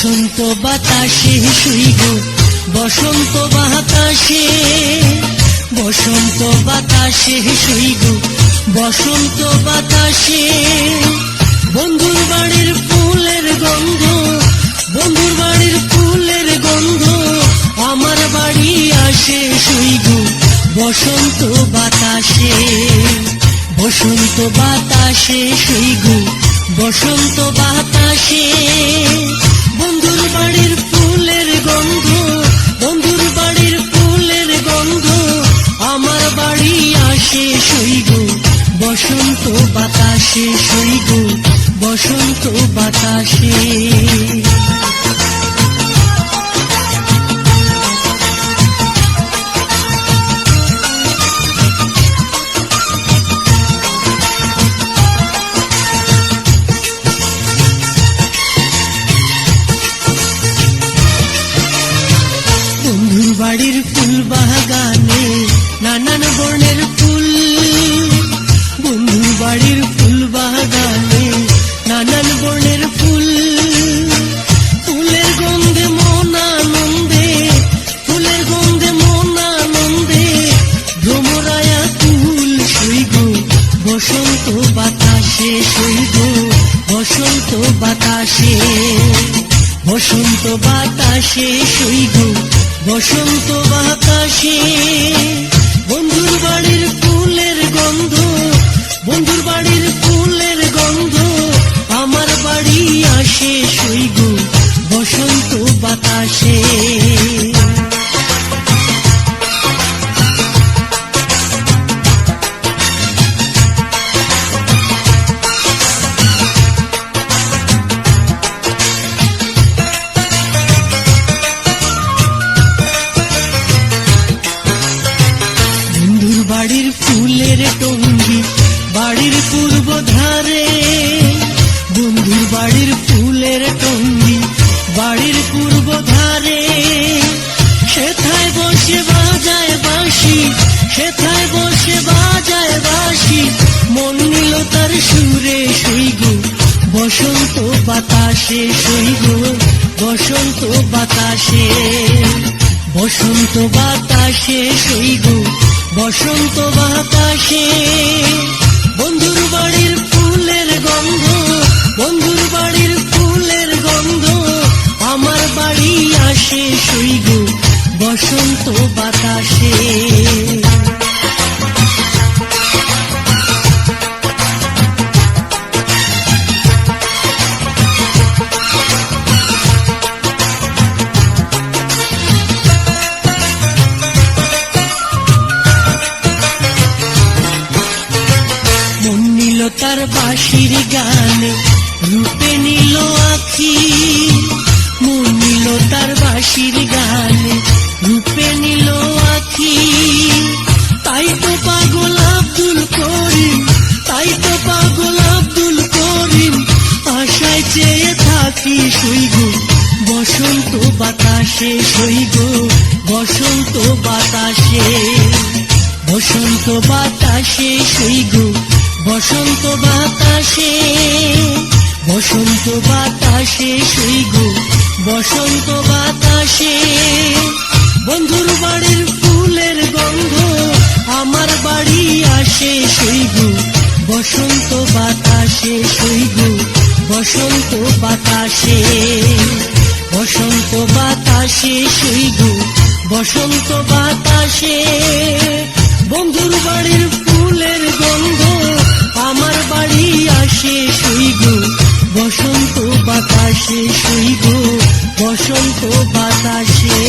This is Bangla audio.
বসন্ত বাতাসে শুইব বসন্ত বাতাসে। বসন্ত বাতাসে শুইব বসন্ত বাতাসে। বন্ধুর বাড়ির ফুলের গন্ধ, বন্ধুর বাড়ির ফুলের গন্ধ, আমার বাড়ি আসে শুইব বসন্ত বাতাসে। বসন্ত বাতাসে শুইব বসন্ত বাতাসে। বন্ধুর বাড়ির ফুলের গন্ধ, বন্ধুর বাড়ির ফুলের গন্ধ। আমার বাড়ি আসে শুইব বসন্ত বাতাসে শুইব বসন্ত বাতাসে। বাড়ির ফুল বাগানে, নানান বর্ণের ফুল। বন্ধু বাড়ির ফুল বাগানে, নানান বর্ণের ফুল। ফুলের গন্ধে মন আনন্দে, ফুলের গন্ধে মন আনন্দে, ভ্রমরায়া ফুল শুইব বসন্ত বাতাসে শুইব বসন্ত বাতাসে। বসন্ত বাতাসে শুইব বসন্ত বাতাসে বসে বাজায় বসে বাজায় মন নিল তার সুরে বসন্ত বাতাসে বসন্ত বাতাসে। বসন্ত বাতাসে বসন্ত বাতাসে। বন্ধুর বাড়ির ফুলের গন্ধ, বন্ধুর বাড়ির তার গান রূপে নিল আখি, মন নিল তার বাঁশির গানে, রূপে নিল আখি। তাই তো পাগল আব্দুল করিম, তাই তো পাগল আব্দুল করিম, আশায় চেয়ে থাকি শুইগ বসন্ত বাতাসে শুইগ বসন্ত বাতাসে। বসন্ত বাতাসে শুইগ বসন্ত বাতাসে বসন্ত বাতাসে শুইগ বসন্ত বাতাসে। বন্ধুর বাড়ির ফুলের গন্ধ আমার বাড়ি আসে শুইগ বসন্ত বাতাসে শুইগ বসন্ত বাতাসে। বসন্ত বাতাসে শুইগ বসন্ত বাতাসে। বন্ধুর বাড়ির শুইগ বসন্ত বাতাসে শুইগ বসন্ত বাতাসে।